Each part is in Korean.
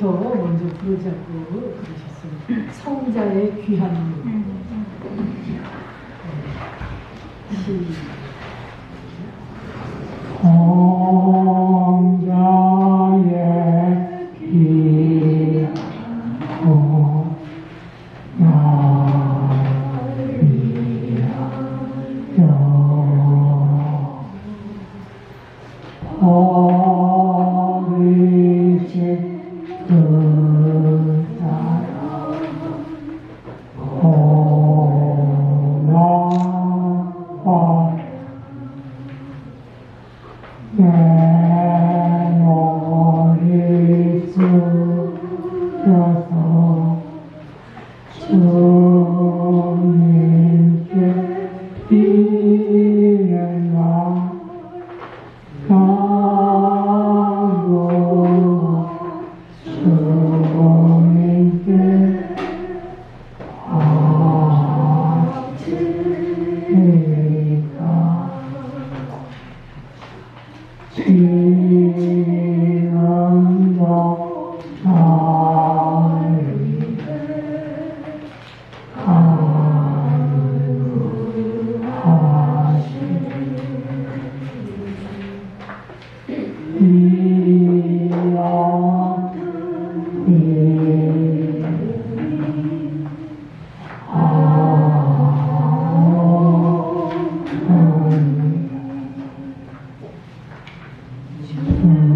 부터 먼저 부르자고 그러셨어요. 성자의 귀한 음. 음. 네. 시. 어. Yeah. Amen.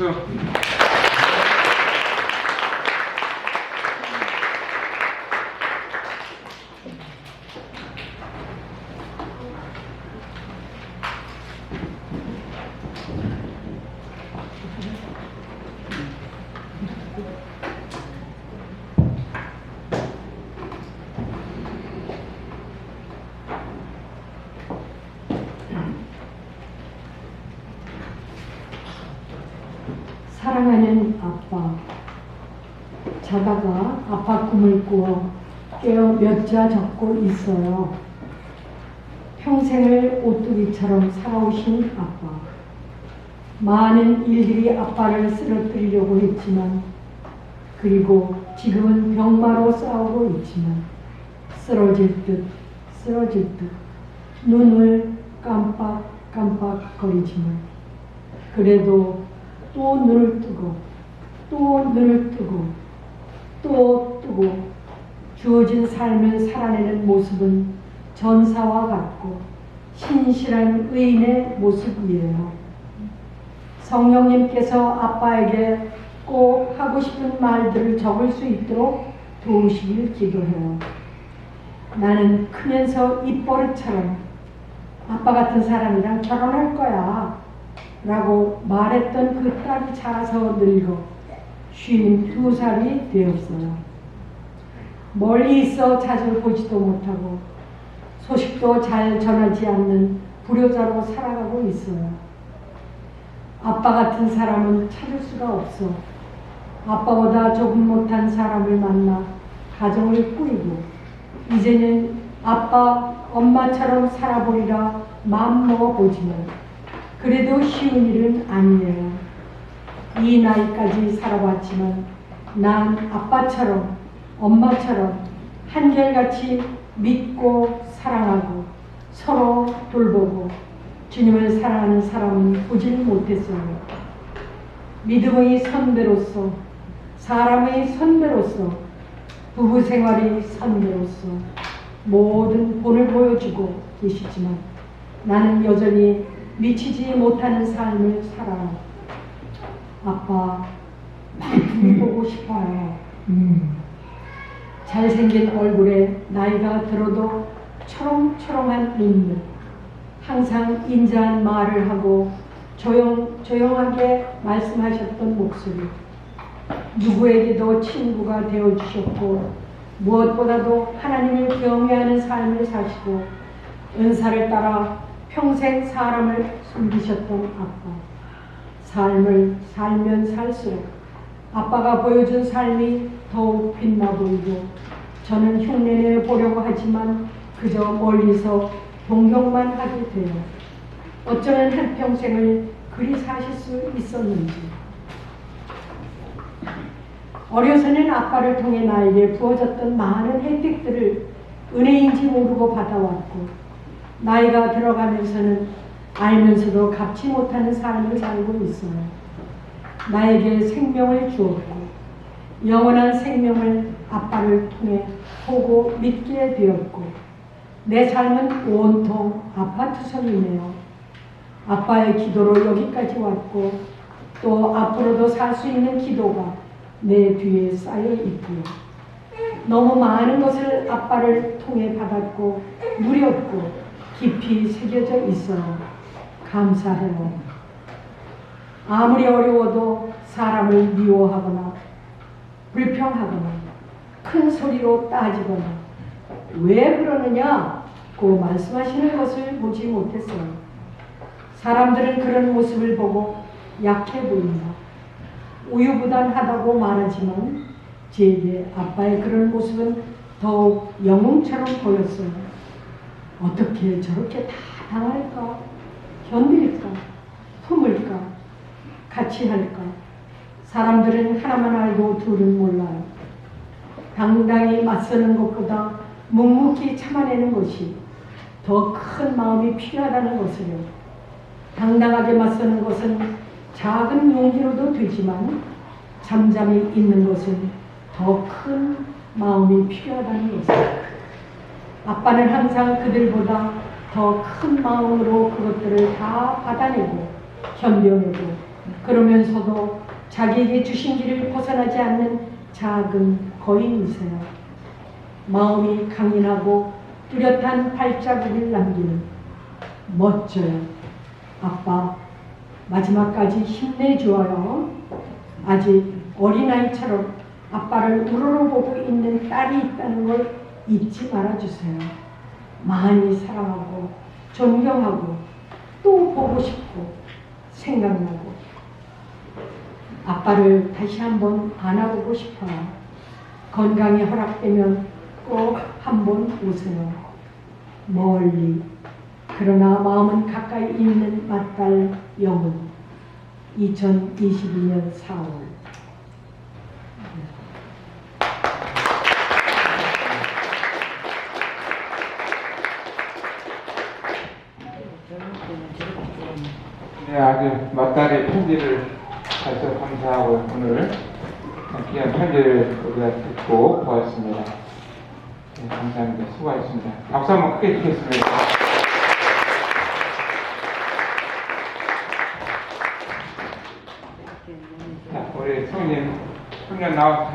Aplausos. 꾸어 깨어 몇 자 적고 있어요. 평생을 오뚜기처럼 살아오신 아빠. 많은 일들이 아빠를 쓰러뜨리려고 했지만, 그리고 지금은 병마로 싸우고 있지만, 쓰러질 듯, 쓰러질 듯, 눈을 깜빡깜빡거리지만, 그래도 또 눈을 뜨고, 또 눈을 뜨고, 또 뜨고, 주어진 삶을 살아내는 모습은 전사와 같고 신실한 의인의 모습이에요. 성령님께서 아빠에게 꼭 하고 싶은 말들을 적을 수 있도록 도우시길 기도해요. 나는 크면서 입버릇처럼 아빠 같은 사람이랑 결혼할 거야. 라고 말했던 그 딸이 자라서 늙어 쉰 두 살이 되었어요. 멀리 있어 자주 보지도 못하고 소식도 잘 전하지 않는 불효자로 살아가고 있어요. 아빠 같은 사람은 찾을 수가 없어. 아빠보다 조금 못한 사람을 만나 가정을 꾸리고 이제는 아빠, 엄마처럼 살아보리라 마음먹어 보지만 그래도 쉬운 일은 아니에요. 이 나이까지 살아봤지만 난 아빠처럼 엄마처럼 한결같이 믿고 사랑하고 서로 돌보고 주님을 사랑하는 사람은 보질 못했어요. 믿음의 선배로서 사람의 선배로서 부부 생활의 선배로서 모든 본을 보여주고 계시지만 나는 여전히 미치지 못하는 삶을 살아 아빠 많이 보고 싶어요. 음. 잘생긴 얼굴에 나이가 들어도 초롱초롱한 눈물, 항상 인자한 말을 하고 조용, 조용하게 말씀하셨던 목소리, 누구에게도 친구가 되어주셨고 무엇보다도 하나님을 경외하는 삶을 사시고 은사를 따라 평생 사람을 섬기셨던 아빠. 삶을 살면 살수록 아빠가 보여준 삶이 더욱 빛나 보이고 저는 흉내내 보려고 하지만 그저 멀리서 동경만 하게 돼요. 어쩌면 한평생을 그리 사실 수 있었는지. 어려서는 아빠를 통해 나에게 부어졌던 많은 혜택들을 은혜인지 모르고 받아왔고 나이가 들어가면서는 알면서도 갚지 못하는 삶을 살고 있어요. 나에게 생명을 주었고 영원한 생명을 아빠를 통해 보고 믿게 되었고 내 삶은 온통 아빠 투성이네요. 아빠의 기도로 여기까지 왔고 또 앞으로도 살 수 있는 기도가 내 뒤에 쌓여 있고요. 너무 많은 것을 아빠를 통해 받았고 누렸고 깊이 새겨져 있어요. 감사해요. 아무리 어려워도 사람을 미워하거나 불평하거나 큰 소리로 따지거나 왜 그러느냐 고 말씀하시는 것을 보지 못했어요. 사람들은 그런 모습을 보고 약해 보인다. 우유부단하다고 말하지만 제게 아빠의 그런 모습은 더욱 영웅처럼 보였어요. 어떻게 저렇게 다 당할까? 견딜까? 품을까? 같이 할까? 사람들은 하나만 알고 둘은 몰라요. 당당히 맞서는 것보다 묵묵히 참아내는 것이 더 큰 마음이 필요하다는 것을요. 당당하게 맞서는 것은 작은 용기로도 되지만 잠잠히 있는 것은 더 큰 마음이 필요하다는 것을. 아빠는 항상 그들보다 더 큰 마음으로 그것들을 다 받아내고 견뎌내고 그러면서도 자기에게 주신 길을 벗어나지 않는 작은 거인이세요. 마음이 강인하고 뚜렷한 발자국을 남기는 멋져요. 아빠 마지막까지 힘내줘요. 아직 어린아이처럼 아빠를 우러러보고 있는 딸이 있다는 걸 잊지 말아주세요. 많이 사랑하고 존경하고 또 보고 싶고 생각나고 아빠를 다시 한번 안아보고 싶어요. 건강이 허락되면 꼭 한번 오세요. 멀리 그러나 마음은 가까이 있는 맏딸 영은 2022년 4월 네, 아주 맞다리 편지를 해서 감사하고 오늘 귀한 편지를 우리가 듣고 보았습니다. 네, 감사합니다. 수고하셨습니다. 박수 한번 크게 주겠습니다. 자, 우리 성님, 청년 나와